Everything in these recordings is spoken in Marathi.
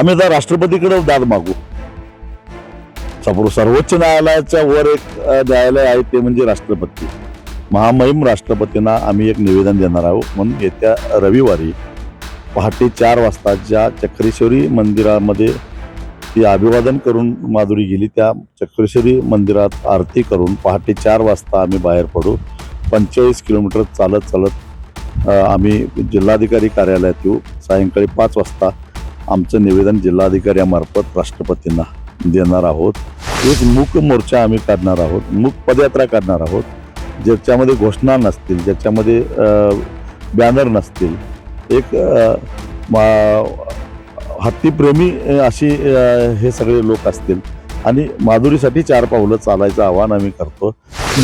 आम्ही आता राष्ट्रपतीकडे दाद मागू. सर्वोच्च न्यायालयाच्या वर एक न्यायालय आहे ते म्हणजे राष्ट्रपती. महामहिम राष्ट्रपतींना आम्ही एक निवेदन देणार आहोत. म्हणून येत्या रविवारी पहाटे चार वाजता ज्या चक्रेश्वरी मंदिरामध्ये ती अभिवादन करून माधुरी गेली. त्या चक्रेश्वरी मंदिरात आरती करून पहाटे चार वाजता आम्ही बाहेर पडू. पंचेचाळीस किलोमीटर चालत चालत आम्ही जिल्हाधिकारी कार्यालयात येऊ. सायंकाळी पाच वाजता आमचं निवेदन जिल्हाधिकाऱ्यामार्फत राष्ट्रपतींना देणार आहोत. एक मूक मोर्चा आम्ही काढणार आहोत. मूक पदयात्रा काढणार आहोत. ज्याच्यामध्ये घोषणा नसतील ज्याच्यामध्ये बॅनर नसतील एक मा- हत्तीप्रेमी अशी हे सगळे लोक असतील. आणि माधुरीसाठी चार पावलं चालायचं आवाहन आम्ही करतो.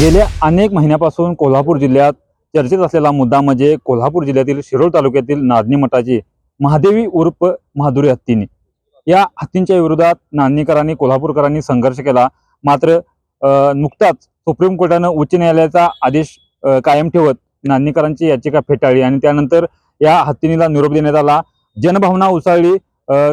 गेल्या अनेक महिन्यापासून कोल्हापूर जिल्ह्यात चर्चेत असलेला मुद्दा म्हणजे कोल्हापूर जिल्ह्यातील शिरोळ तालुक्यातील नादनी मठाची महादेवी उर्फ महादुरी हत्तीने. या हत्तींच्या विरोधात नांदणीकरांनी कोल्हापूरकरांनी संघर्ष केला. मात्र नुकताच सुप्रीम कोर्टानं उच्च न्यायालयाचा आदेश कायम ठेवत नांदणीकरांची याचिका फेटाळली आणि त्यानंतर या हत्तीनीला निरोप देण्यात आला. जनभावना उसळली.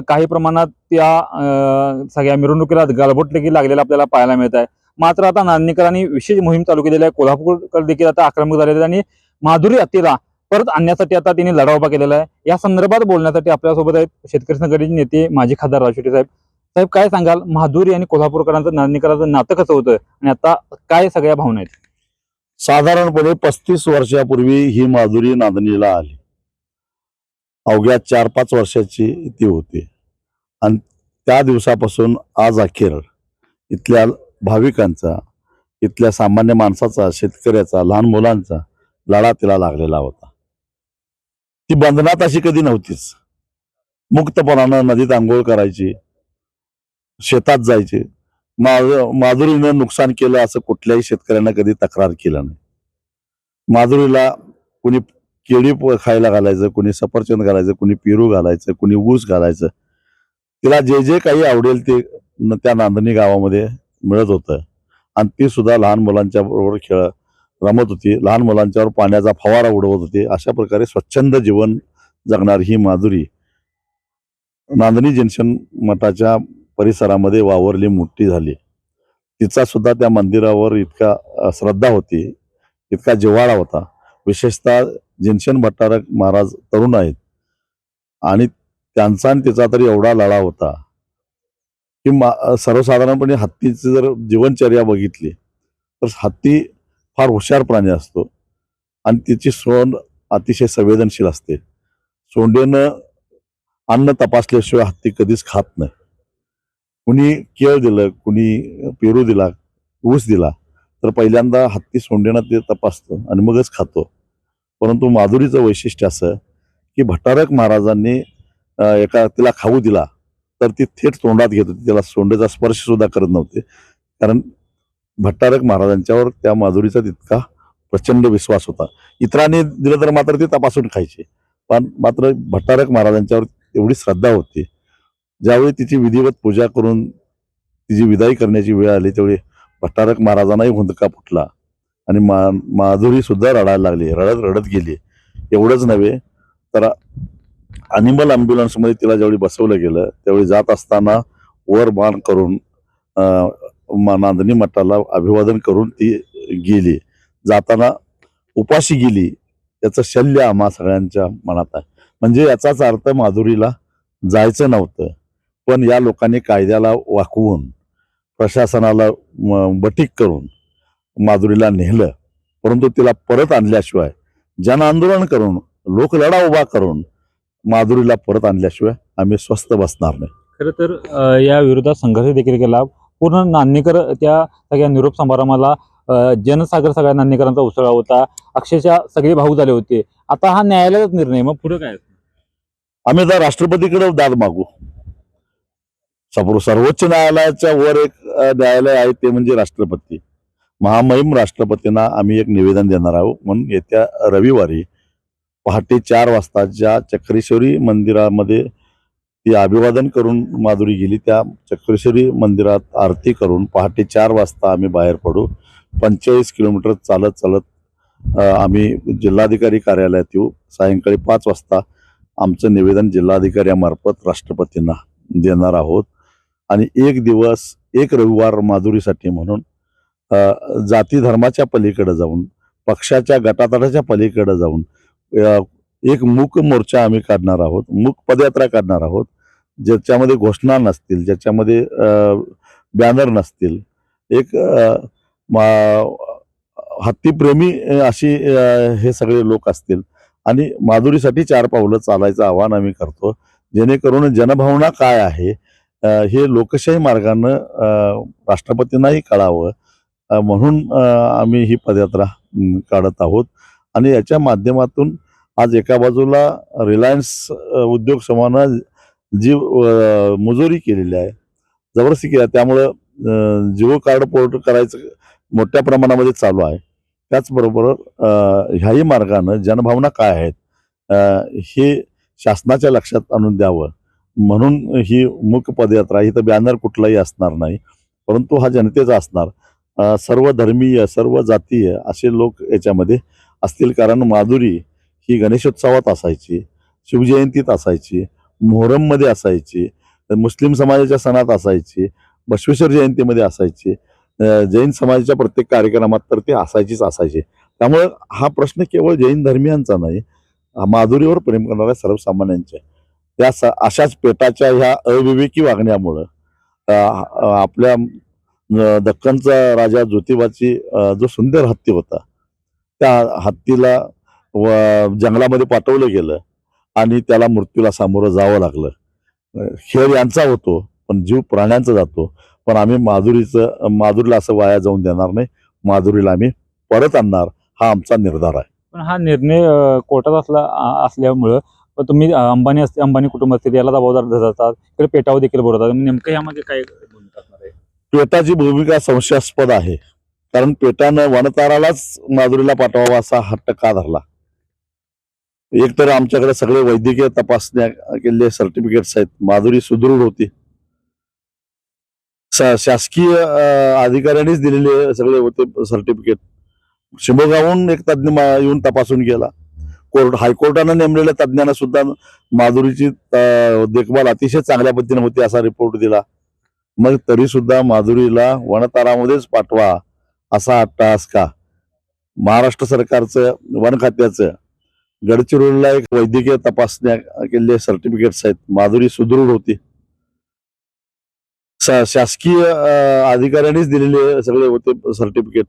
काही प्रमाणात त्या सगळ्या मिरवणुकीला गालबोट देखील लागलेला आपल्याला पाहायला मिळत आहे मात्र आता नांदणीकरांनी विशेष मोहीम चालू केलेली आहे. कोल्हापूरकर देखील आता आक्रमक झालेले आणि माधुरी हत्तीला परत आणण्यासाठी आता त्यांनी लढा उभा केलेला आहे. या संदर्भात बोलण्यासाठी आपल्यासोबत आहेत शेतकरी संघटनेचे नेते माजी खासदार राजशेट्टी साहेब. साहेब काय सांगाल? माधुरी आणि कोल्हापूरकरांचं नांदेकरांचं नातं कसं होतं? आणि आता काय सगळ्या भावना आहेत? साधारणपणे पस्तीस वर्षापूर्वी ही माधुरी नांदणीला आली. अवघ्या चार पाच वर्षाची ती होती. आणि त्या दिवसापासून आज अखेर इथल्या भाविकांचा इथल्या सामान्य माणसाचा शेतकऱ्याचा लहान मुलांचा लढा तिला लागलेला होता. ती बंधनात अशी कधी नव्हतीच. मुक्तपणानं नदीत आंघोळ करायची शेतात जायचे. मा- माधुरीनं नुकसान केलं असं कुठल्याही शेतकऱ्यांना कधी तक्रार केलं नाही. माधुरीला कुणी केळी खायला घालायचं कुणी सफरचंद घालायचं कुणी पेरू घालायचं कुणी ऊस घालायचं. तिला जे जे काही आवडेल ते त्या नांदणी गावामध्ये मिळत होतं. आणि ती सुद्धा लहान मुलांच्या बरोबर खेळ रमत होती. लहान मुलांच्यावर पाण्याचा फवारा उडवत होते. अशा प्रकारे स्वच्छंद जीवन जगणारी ही माधुरी. नांदणी जंक्शन मठाच्या परिसरामध्ये वावरली मोठी झाली. तिचा सुद्धा त्या मंदिरावर इतका श्रद्धा होती. इतका जिव्हाळा होता. विशेषतः जिनशन भट्टारक महाराज तरुण आहेत. आणि त्यांचा आणि तिचा तरी एवढा लढा होता. की मा- सर्वसाधारणपणे हत्तीची जर जीवनचर्या बघितली तर हत्ती फार हुशार प्राणी असतो. आणि तिची सोंड अतिशय संवेदनशील असते. सोंडेनं अन्न तपासल्याशिवाय हत्ती कधीच खात नाही. कुणी केळ दिलं कुणी पेरू दिला ऊस दिला तर पहिल्यांदा हत्ती सोंडेनं ते तपासतो आणि मगच खातो. परंतु माधुरीचं वैशिष्ट्य असं की भटारक महाराजांनी एका तिला खाऊ दिला तर ती थेट तोंडात घेत होती. त्याला सोंडेचा स्पर्श सुद्धा करत नव्हते. कारण भट्टारक महाराजांच्यावर त्या माधुरीचा तितका प्रचंड विश्वास होता. इतरांनी दिलं तर मात्र ते तपासून खायचे. पण मात्र भट्टारक महाराजांच्यावर एवढी श्रद्धा होती. ज्यावेळी तिची विधिवत पूजा करून तिची विदाई करण्याची वेळ आली त्यावेळी भट्टारक महाराजांनाही हुंदका फुटला. आणि मा माधुरी सुद्धा रडायला लागली. रडत रडत गेली. एवढंच नव्हे तर ॲनिमल ॲम्ब्युलन्समध्ये तिला ज्यावेळी बसवलं गेलं त्यावेळी जात असताना वर बाण करून नांदणी मठाला अभिवादन करून ती गेली. जाताना उपाशी गेली. याचं शल्य आम्हा सगळ्यांच्या मनात आहे. म्हणजे याचाच अर्थ माधुरीला जायचं नव्हतं. पण या लोकांनी कायद्याला वाकवून प्रशासनाला बटीक करून माधुरीला नेलं. परंतु तिला परत आणल्याशिवाय जन आंदोलन करून लोकलढा उभा करून माधुरीला परत आणल्याशिवाय आम्ही स्वस्थ बसणार नाही. खरं तर या विरोधात संघर्ष देखील केला पूर्ण नांदणीकर त्या सगळ्या निरोप समारंभाला जनसागर सगळ्या नांदणीकरांचा उसळा होता. अक्षरशः सगळे भाऊ झाले होते. आता हा न्यायालयाचाच निर्णय मग पुढे काय आम्ही आता राष्ट्रपतीकडे दाद मागू. सर्वोच्च न्यायालयाच्या वर एक न्यायालय आहे ते म्हणजे राष्ट्रपती. महामहिम राष्ट्रपतींना आम्ही एक निवेदन देणार आहोत. म्हणून येत्या रविवारी पहाटे चार वाजता ज्या चक्रेश्वरी मंदिरामध्ये ती अभिवादन करून माधुरी गेली. त्या चक्रेश्वरी मंदिरात आरती करून पहाटे चार वाजता आम्ही बाहेर पडू. पंचेचाळीस किलोमीटर चालत चालत आम्ही जिल्हाधिकारी कार्यालयात येऊ. सायंकाळी पाच वाजता आमचं निवेदन जिल्हाधिकाऱ्यामार्फत राष्ट्रपतींना देणार आहोत. आणि एक दिवस एक रविवार माधुरीसाठी म्हणून जाती धर्माच्या पलीकडे जाऊन पक्षाच्या गटातटाच्या पलीकडे जाऊन एक मूक मोर्चा आम्ही काढणार आहोत मूक पदयात्रा काढणार आहोत ज्याच्यामध्ये घोषणा नसतील ज्याच्यामध्ये बॅनर नसतील. एक मा- हत्तीप्रेमी अशी हे सगळे लोक असतील. आणि माधुरीसाठी चार पावलं चालायचं आवाहन आम्ही करतो. जेणेकरून जनभावना काय आहे हे लोकशाही मार्गानं राष्ट्रपतींनाही कळावं. म्हणून आम्ही ही पदयात्रा काढत आहोत. आणि याच्या माध्यमातून आज एका बाजूला रिलायन्स उद्योग समूहानं जी मजुरी केलेली आहे. जबरदस्ती केली आहे. त्यामुळं जिओ कार्ड पोर्ट करायचं मोठ्या प्रमाणामध्ये चालू आहे. त्याचबरोबर ह्याही मार्गानं जनभावना काय आहेत हे शासनाच्या लक्षात आणून द्यावं. म्हणून ही मुख्य पदयात्रा इथं बॅनर कुठलाही असणार नाही परंतु हा जनतेचा असणार. सर्व धर्मीय सर्व जातीय असे लोक याच्यामध्ये असतील. कारण माधुरी ही गणेशोत्सवात असायची शिवजयंतीत असायची मोहरममध्ये असायची मुस्लिम समाजाच्या सणात असायची बसवेश्वर जयंतीमध्ये असायची जैन समाजाच्या प्रत्येक कार्यक्रमात तर ते असायचीच असायचे. त्यामुळे हा प्रश्न केवळ जैन धर्मियांचा नाही हा माधुरीवर प्रेम करणाऱ्या सर्वसामान्यांचे. त्या स- अशाच पेटाच्या ह्या अविवेकी वागण्यामुळं आपल्या दक्कनचा राजा ज्योतिबाची जो सुंदर हत्ती होता त्या हत्तीला जंगलामध्ये पाठवलं गेलं आणि त्याला मृत्यूला सामोरं जावं लागलं. खेळ यांचा होतो पण जीव प्राण्यांचा जातो. पण आम्ही माधुरीचं माधुरीला असं वाया जाऊन देणार नाही. माधुरीला आम्ही परत आणणार हा आमचा निर्धार आहे. पण हा निर्णय कोर्टात असला असल्यामुळं पण तुम्ही अंबानी असते अंबानी कुटुंब असते याला जबाबदार धरतात इकडे पेटावर देखील बोलतात नेमकं यामध्ये काय भूमिका असणार आहे? पेटाची भूमिका संशयास्पद आहे. कारण पेटानं वनतारालाच माधुरीला पाठवावा असा हट्ट का धरला. एक तर आमच्याकडे सगळे वैद्यकीय तपासण्या केलेले सर्टिफिकेट्स आहेत. माधुरी सुदृढ होती. शासकीय अधिकाऱ्यांनीच दिलेले सगळे होते सर्टिफिकेट शिमोगावून एक तज्ज्ञ येऊन तपासून गेला. कोर्ट हायकोर्टानं नेमलेल्या तज्ज्ञांना सुद्धा माधुरीची देखभाल अतिशय चांगल्या पद्धतीने होती असा रिपोर्ट दिला. मग तरी सुद्धा माधुरीला वनतारामध्येच पाठवा असा अट्टहास का? महाराष्ट्र सरकारचं वन खात्याचं गडचिरोलीला एक वैद्यकीय तपासण्या केलेले सर्टिफिकेट्स आहेत. माधुरी सुदृढ होती. शासकीय अधिकाऱ्यांनीच दिलेले सगळे होते सर्टिफिकेट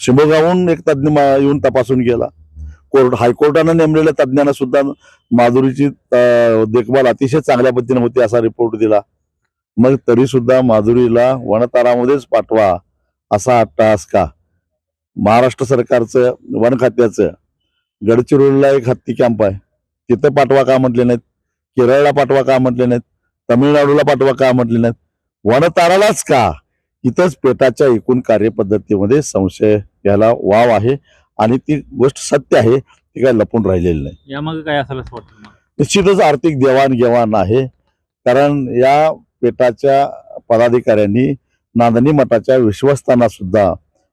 शिमोगावहून एक तज्ज्ञ येऊन तपासून गेला. कोर्ट हायकोर्टानं नेमलेल्या तज्ज्ञांना सुद्धा माधुरीची देखभाल अतिशय चांगल्या पद्धतीने होती असा रिपोर्ट दिला. मग तरी सुद्धा माधुरीला वनतारामध्येच पाठवा असा अट्टहास का? महाराष्ट्र सरकारचं वन खात्याचं गडचिरोलीला एक हत्ती कॅम्प आहे. तिथं पाठवा का म्हटले नाहीत? केरळला पाठवा का म्हटले नाहीत? तमिळनाडूला पाठवा का म्हटले नाहीत? वनतारालाच का? इथंच पेटाच्या एकूण कार्यपद्धतीमध्ये संशय याला वाव आहे. आणि ती गोष्ट सत्य आहे ती काय लपून राहिलेली नाही. यामागे काय असेल असं वाटतं? निश्चितच आर्थिक देवाणघेवाण आहे. कारण या पेटाच्या पदाधिकाऱ्यांनी नांदणी मठाच्या विश्वस्तांना सुद्धा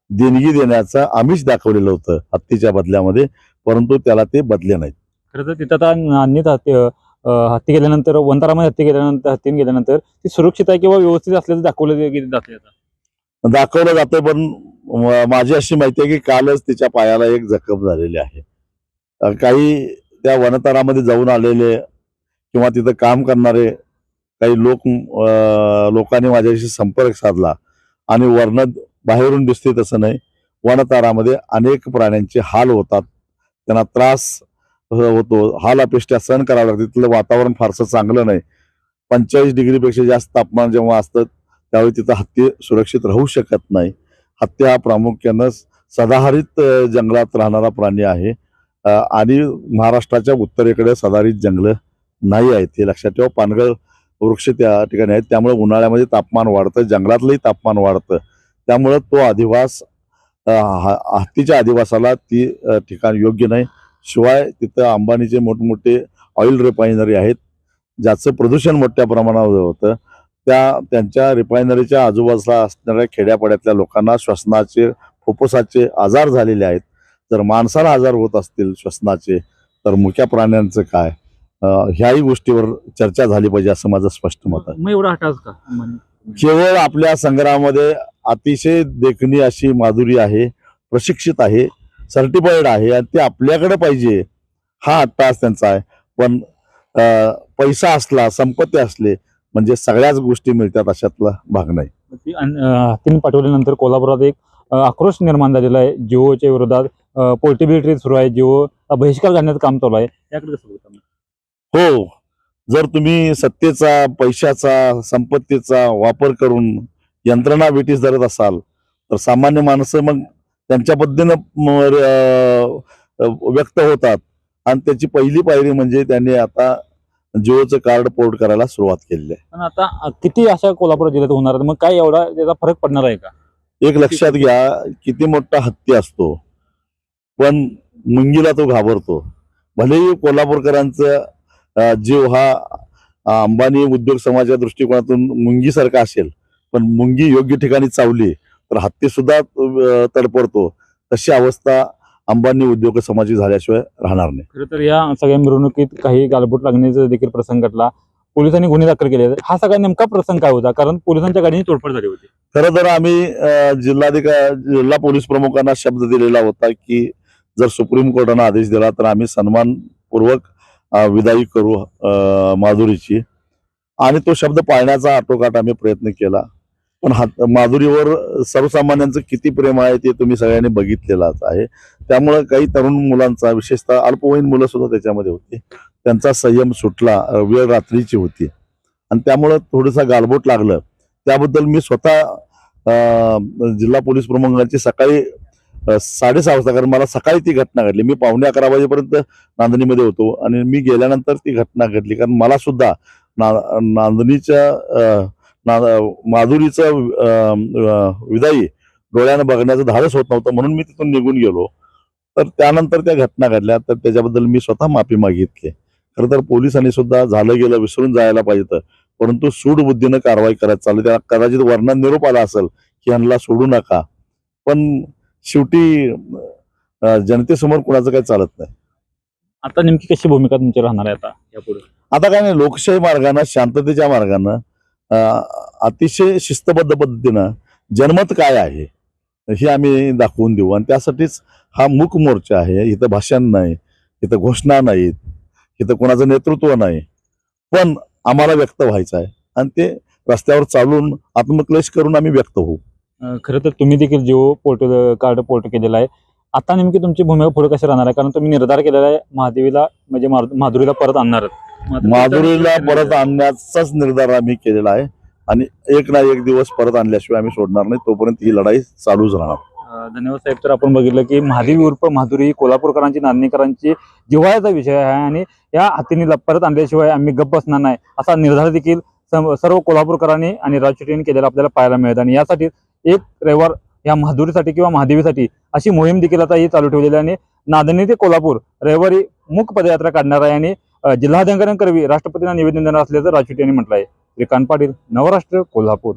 देणगी देण्याचं आमिष दाखवलेलं होतं हत्तीच्या बदल्यामध्ये. परंतु त्याला ते बदले नाहीत. खरं तर तिथं आता नांदणीत हत्ती हत्ती गेल्यानंतर वंतारामध्ये हत्ती गेल्यानंतर हत्तीने गेल्यानंतर ती सुरक्षित आहे किंवा व्यवस्थित असल्याचं दाखवलं जाते दाखवलं जातं पण माझी अशी माहिती आहे की कालच तिच्या पायाला एक जखम झालेली आहे. काही त्या वनतारामध्ये जाऊन आलेले किंवा तिथं काम करणारे काही लोक लोकांनी माझ्याशी संपर्क साधला आणि वर्ण बाहेरून दिसते तसं नाही. वनतारामध्ये अनेक प्राण्यांचे हाल होतात. त्यांना त्रास होतो. हाल अपेष्टा सहन करावं लागते. तिथलं वातावरण फारसं चांगलं नाही. पंचेचाळीस डिग्रीपेक्षा जास्त तापमान जेव्हा असतं त्यावेळी तिथं हत्ती सुरक्षित राहू शकत नाही. हत्ती हा प्रामुख्यानं सदाहरित जंगलात राहणारा प्राणी आहे. आणि महाराष्ट्राच्या उत्तरेकडे सदाहरित जंगलं नाही आहेत. हे लक्षात ठेवा. पानगळ वृक्ष त्या ठिकाणी आहेत. त्यामुळे उन्हाळ्यामध्ये तापमान वाढतं. जंगलातलंही तापमान वाढतं. त्यामुळं तो अधिवास हत्तीच्या अधिवासाला ती ठिकाण योग्य नाही. शिवाय तिथं अंबानीचे मोठमोठे ऑइल रिफायनरी आहेत ज्याचं प्रदूषण मोठ्या प्रमाणावर होतं. त्या त्यांच्या रिफायनरीच्या आजूबाजूला असणाऱ्या खेड्यापाड्यातल्या लोकांना श्वसनाचे फुफ्फुसाचे आजार झालेले आहेत. जर माणसाला आजार होत असतील श्वसनाचे तर मुख्या प्राण्यांचं काय? ह्याही गोष्टीवर चर्चा झाली पाहिजे असं माझं स्पष्ट मत आहे. एवढा हटाच का? केवळ आपल्या संग्रहामध्ये अतिशय देखणी अशी माधुरी आहे प्रशिक्षित आहे सर्टिफाईड आहे आणि ते आपल्याकडे पाहिजे हा अट्टास त्यांचा आहे. पण पैसा असला संपत्ती असले म्हणजे सगळ्याच गोष्टी मिळतात अशातला भाग नाही. हत्तीने पाठवल्यानंतर कोल्हापुरात एक आक्रोश निर्माण झालेला आहे. जिओच्या विरोधात पोर्टेबिलिटी सुरू आहे. जिओ बहिष्कार घालण्याचं काम चालू आहे. याकडे कसं? हो. जर तुम्ही सत्तेचा पैशाचा संपत्तीचा वापर करून यंत्रणा ब्रिटिश धरत असाल तर सामान्य माणसं मग त्यांच्या पद्धतीनं व्यक्त होतात. आणि त्याची पहिली पायरी म्हणजे त्यांनी आता जिओचं कार्ड पोर्ट करायला सुरुवात केलेली आहे. पण आता किती अशा कोल्हापूर जिल्ह्यात होणार? मग काय एवढा त्याचा फरक पडणार आहे का? एक लक्षात घ्या किती मोठा हत्ती असतो. पण मुंगीला तो घाबरतो. भलेही कोल्हापूरकरांचं जीव हा अंबानी उद्योग समाजाच्या दृष्टिकोनातून मुंगीसारखा असेल पण मुंगी योग्य ठिकाणी चावली तर हत्ती सुद्धा तडपडतो तशी अवस्था अंबानी उद्योग समाजी झाल्याशिवाय राहणार नाही. खरं तर या सगळ्या मिरवणुकीत काही गालबोट लागण्याचा देखील प्रसंग घडला. पोलिसांनी गुन्हे दाखल केले हा सगळा नेमका प्रसंग काय होता? कारण पोलिसांच्या गाडीने तोडफोड झाली होती. खरं तर आम्ही जिल्हाधिकारी जिल्हा पोलीस प्रमुखांना शब्द दिलेला होता की जर सुप्रीम कोर्टानं आदेश दिला तर आम्ही सन्मानपूर्वक विदाई करू माधुरीची. आणि तो शब्द पाळण्याचा आटोकाट आम्ही प्रयत्न केला. पण हात माधुरीवर सर्वसामान्यांचं किती प्रेम आहे ते तुम्ही सगळ्यांनी बघितलेलाच आहे. त्यामुळं काही तरुण मुलांचा विशेषतः अल्पवयीन मुलं सुद्धा त्याच्यामध्ये होती. त्यांचा संयम सुटला वेळ रात्रीची होती. आणि त्यामुळं थोडंसं गालबोट लागलं. त्याबद्दल मी स्वतः जिल्हा पोलीस प्रमुखांची सकाळी साडेसहा वाजता कारण मला सकाळी ती घटना घडली. मी पावणे अकरा वाजेपर्यंत नांदणीमध्ये होतो आणि मी गेल्यानंतर ती घटना घडली. कारण मला सुद्धा ना नांदणीच्या ना- माधुरीचं विदाई डोळ्यानं बघण्याचं धाडस होत नव्हतं म्हणून मी तिथून निघून गेलो. तर त्यानंतर त्या घटना घडल्या. तर त्याच्याबद्दल मी स्वतः माफी मागितली. खरं तर पोलिसांनी सुद्धा झालं गेलं विसरून जायला पाहिजे परंतु सूडबुद्धीनं कारवाई करत चाललं. त्या कदाचित वर्णन निरोप आला असेल की यांना सोडू नका. पण शेवटी जनतेसमोर कुणाचं काही चालत नाही. आता नेमकी कशी भूमिका तुमची राहणार आहे आता यापुढे? आता काय नाही लोकशाही मार्गानं शांततेच्या मार्गानं अतिशय शिस्तबद्ध पद्धतीनं जनमत काय आहे हे आम्ही दाखवून देऊ. आणि त्यासाठीच हा मूक मोर्चा आहे. इथं भाषण नाही इथं घोषणा नाहीत इथं कोणाचं नेतृत्व नाही. पण आम्हाला व्यक्त व्हायचं आहे. आणि ते रस्त्यावर चालून आत्मक्लेश करून आम्ही व्यक्त होऊ. खरं तर तुम्ही देखील जिओ पोर्ट कार्ड पोर्ट केलेला आहे. आता नेमकी तुमची भूमिका पुढे कशी राहणार आहे? कारण तुम्ही निर्धार केलेला आहे महादेवीला म्हणजे माधुरीला परत आणणार माधुरीला परत आणण्याचाच निर्धार आम्ही केलेला आहे. आणि एक ना एक दिवस परत आणल्याशिवाय आम्ही सोडणार नाही. तोपर्यंत ही लढाई चालूच राहणार. धन्यवाद साहेब. तर आपण बघितलं की महादेवी उर्फ माधुरी ही कोल्हापूरकरांची नांदणीकरांची जिव्हाळ्याचा विषय आहे आणि या हातीने परत आणल्याशिवाय आम्ही गप्प बसणार नाही. असा निर्धार देखील सर्व कोल्हापूरकरांनी आणि राज शेट्टींनी केलेला आपल्याला पाहायला मिळत आणि यासाठी एक रविवार या महादुरीसाठी किंवा महादेवीसाठी अशी मोहीम देखील आता ही चालू ठेवलेली आहे. आणि नांदणी ते कोल्हापूर रविवारी मुख पदयात्रा काढणार आहे. आणि जिल्हाधिकाऱ्यांकरवी राष्ट्रपतींना निवेदन देणार असल्याचं राज यांनी म्हटलं आहे श्रीकांत पाटील नवराष्ट्र कोल्हापूर.